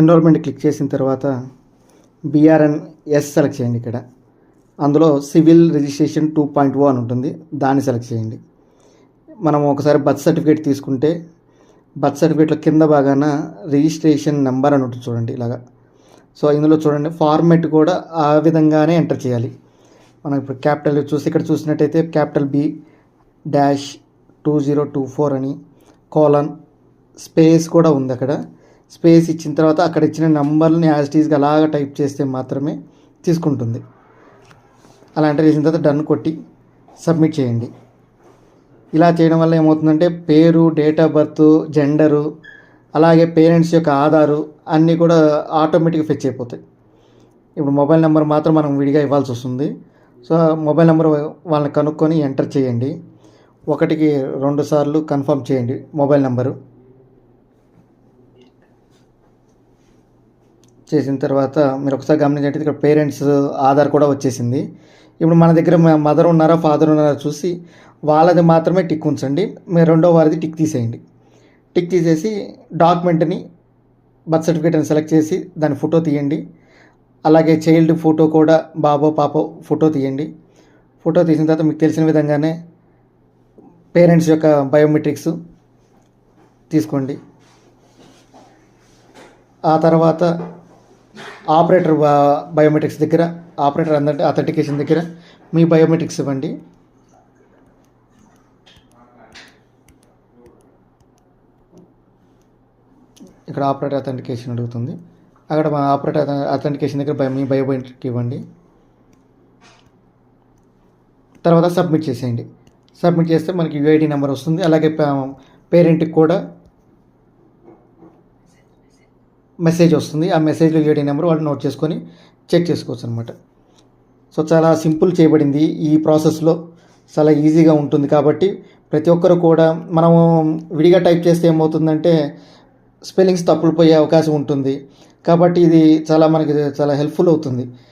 Enrolment click చేసిన తర్వాత BRN yes select చేయండి ఇక్కడ. అందులో civil registration two point O అని ఉంటుంది. దాన్ని సెలెక్ట్ చేయండి. మనం ఒకసారి బర్త్ సర్టిఫికేట్ తీసుకుంటే బర్త్ సర్టిఫికేట్లో కింద భాగాన రిజిస్ట్రేషన్ నెంబర్ అని ఉంటుంది చూడండి ఇలాగా. సో ఇందులో చూడండి ఫార్మెట్ కూడా ఆ విధంగానే ఎంటర్ చేయాలి. మనం ఇప్పుడు క్యాపిటల్ చూసి ఇక్కడ చూసినట్టయితే capital B dash two zero two four అని కోలన్ స్పేస్ కూడా ఉంది అక్కడ. స్పేస్ ఇచ్చిన తర్వాత అక్కడ ఇచ్చిన నంబర్ని యాజ్ టీజ్గా అలాగా టైప్ చేస్తే మాత్రమే తీసుకుంటుంది. అలా ఎంటర్ చేసిన తర్వాత డన్ కొట్టి సబ్మిట్ చేయండి. ఇలా చేయడం వల్ల ఏమవుతుందంటే పేరు డేట్ ఆఫ్ బర్త్ జెండరు అలాగే పేరెంట్స్ యొక్క ఆధారు అన్నీ కూడా ఆటోమేటిక్గా ఫెచ్ అయిపోతాయి. ఇప్పుడు మొబైల్ నెంబర్ మాత్రం మనం విడిగా ఇవ్వాల్సి వస్తుంది. సో మొబైల్ నెంబర్ వాళ్ళని కనుక్కొని ఎంటర్ చేయండి. ఒకటికి రెండు సార్లు కన్ఫర్మ్ చేయండి మొబైల్ నెంబరు. చేసిన తర్వాత మీరు ఒకసారి గమనించండి ఇక్కడ పేరెంట్స్ ఆధార్ కూడా వచ్చేసింది. ఇప్పుడు మన దగ్గర మదర్ ఉన్నారా ఫాదర్ ఉన్నారా చూసి వాళ్ళది మాత్రమే టిక్ ఉంచండి. మీరు రెండో వారిది టిక్ తీసేయండి. టిక్ తీసేసి డాక్యుమెంట్ని బర్త్ సర్టిఫికేట్ని సెలెక్ట్ చేసి దాని ఫోటో తీయండి. అలాగే చైల్డ్ ఫోటో కూడా బాబో పాపో ఫోటో తీయండి. ఫోటో తీసిన తర్వాత మీకు తెలిసిన విధంగానే పేరెంట్స్ యొక్క బయోమెట్రిక్స్ తీసుకోండి. ఆ తర్వాత ఆపరేటర్ బయోమెట్రిక్స్ దగ్గర ఆపరేటర్ అందరి అథెంటికేషన్ దగ్గర మీ బయోమెట్రిక్స్ ఇవ్వండి. ఇక్కడ ఆపరేటర్ అథెంటికేషన్ అడుగుతుంది. అక్కడ మా ఆపరేటర్ అథెంటికేషన్ దగ్గర మీ బయోమెట్రిక్ ఇవ్వండి. తర్వాత సబ్మిట్ చేసేయండి. సబ్మిట్ చేస్తే మనకి యూఐడి నెంబర్ వస్తుంది. అలాగే పేరెంట్కి కూడా మెసేజ్ వస్తుంది. ఆ మెసేజ్లో ఏడీ నెంబర్ వాళ్ళు నోట్ చేసుకొని చెక్ చేసుకోవచ్చు అనమాట సో చాలా సింపుల్ చేయబడింది ఈ ప్రాసెస్లో. చాలా ఈజీగా ఉంటుంది కాబట్టి ప్రతి ఒక్కరు కూడా మనము విడిగా టైప్ చేస్తే ఏమవుతుందంటే స్పెల్లింగ్స్ తప్పులు పోయే అవకాశం ఉంటుంది. కాబట్టి ఇది చాలా మనకి చాలా హెల్ప్ఫుల్ అవుతుంది.